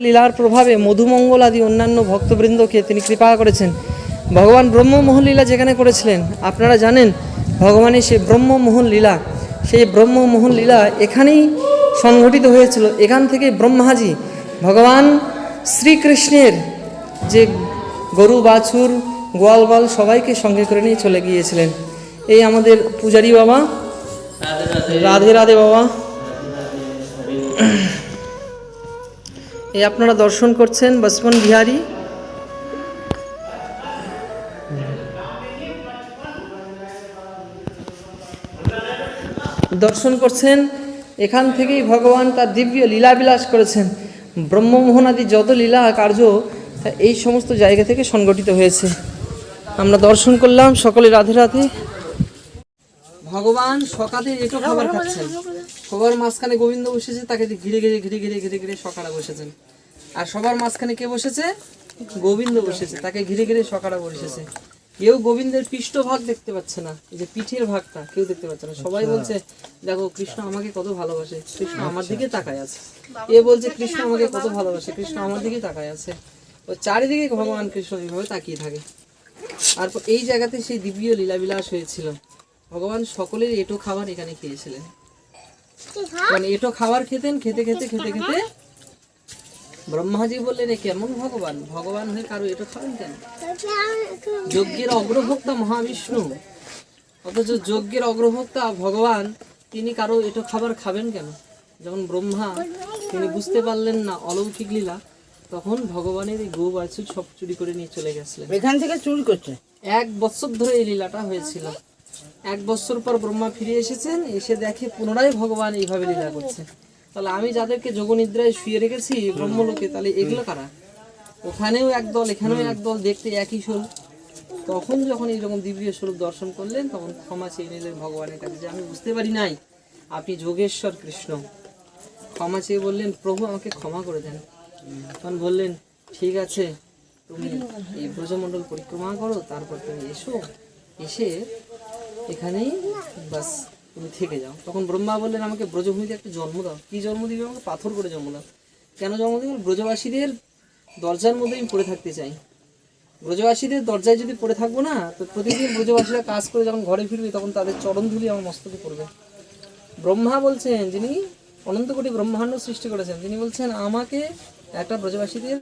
লীলার প্রভাবে মধুমঙ্গল আদি অন্যান্য ভক্তবৃন্দকে তিনি কৃপা করেছেন। ভগবান ব্রহ্মমোহন লীলা যেখানে করেছিলেন, আপনারা জানেন, ভগবানের সেই ব্রহ্মমোহন লীলা সেই ব্রহ্মমোহন লীলা এখানেই সংঘটিত হয়েছিল। এখান থেকে ব্রহ্মাজি, ভগবান শ্রীকৃষ্ণের যে গরু, বাছুর গোয়ালবাল সবাইকে সঙ্গে করে নিয়ে চলে গিয়েছিলেন। এই আমাদের পূজারি বাবা, রাধে রাধে বাবা। এই আপনারা দর্শন করছেন বসবন বিহারী। দর্শন করছেন, এখান থেকেই ভগবান তার দিব্য লীলাবিলাস করেছেন। ব্রহ্মমোহন আদি যত লীলা কার্য এই সমস্ত জায়গা থেকে সংগঠিত হয়েছে। আমরা দর্শন করলাম, সকলে রাধে রাধে। ভগবান সকালে এটো খাবার খাচ্ছেন। সবার মাঝখানে গোবিন্দ বসেছে তাকে ঘিরে ঘিরে ঘিরে ঘিরে ঘিরে ঘিরে সকালে বসেছেন। আর সবার মাঝখানে কে বসেছে? গোবিন্দ বসেছে তাকে ঘিরে ঘিরে সকালে বসেছে। কেউ গোবিন্দের পৃষ্ঠ ভাগ দেখতে পাচ্ছে না এই যে পিঠের ভাগটা কেউ দেখতে পাচ্ছে না। সবাই বলছে দেখো কৃষ্ণ আমাকে কত ভালোবাসে। কৃষ্ণ আমার দিকে তাকায় আছে। এ বলছে কৃষ্ণ আমাকে কত ভালোবাসে। কৃষ্ণ আমার দিকে তাকায় আছে। ও চারিদিকে ভগবান কৃষ্ণ এইভাবে তাকিয়ে থাকে। আর এই জায়গাতে সেই দিব্য লীলাবিলাস হয়েছিল। ভগবান সকলের এটো খাবার এখানে খেয়েছিলেন। মানে এটো খাবার খেতেন খেতে খেতে খেতে খেতে। ব্রহ্মাজি বললেন এ কেমন ভগবান? ভগবান হয়ে কারও এটো খাবেন কেন? যজ্ঞের অগ্রভোক্তা মহাবিষ্ণু। অথচ যজ্ঞের অগ্রভোক্তা ভগবান তিনি কারও এটো খাবার খাবেন কেন? যখন ব্রহ্মা তিনি বুঝতে পারলেন না অলৌকিক লীলা তখন ভগবানের এই গো বাছুর সব চুরি করে নিয়ে চলে গেছিলেন। এখান থেকে চুরি করছে? এক বছর ধরে এই লীলাটা হয়েছিল। এক বছর পর ব্রহ্মা ফিরে এসেছেন এসে দেখে পুনরায় ভগবান এইভাবে লীলা করছে। তাহলে আমি যাদেরকে যোগনিদ্রায় শুয়ে রেখেছি ব্রহ্মলোকে তাহলে এগুলো কারা? ওখানেও একদল এখানেও একদল দেখতে একই স্বরূপ। তখন যখন এইরকম দিব্য স্বরূপ দর্শন করলেন তখন ক্ষমা চেয়ে নিলেন ভগবানের কাছে যে আমি বুঝতে পারি নাই আপনি যোগেশ্বর কৃষ্ণ। ক্ষমা চেয়ে বললেন প্রভু আমাকে ক্ষমা করে দেন। তখন বললেন ঠিক আছে তুমি এই ব্রজমণ্ডল পরিক্রমা করো তারপর তুমি এসো। এসে এখানেই বাস, তুমি থেকে যাও। তখন ব্রহ্মা বললেন, আমাকে ব্রজভূমিতে একটা জন্ম দাও। কি জন্ম দিবে? আমাকে পাথর করে জন্ম দাও। কেন জন্ম দিবে? ব্রজবাসীদের দরজার মধ্যে আমি পড়ে থাকতে চাই। ব্রজবাসীদের দরজায় যদি পড়ে থাকব না, তো প্রতিদিন ব্রজবাসীরা কাজ করে যখন ঘরে ফিরবে, তখন তাদের চরণ ধুলি আমার মস্তকে পড়বে। ব্রহ্মা বলছেন, যিনি অনন্ত কোটি ব্রহ্মাণ্ড সৃষ্টি করেছেন, তিনি বলছেন, আমাকে একটা ব্রজবাসীদের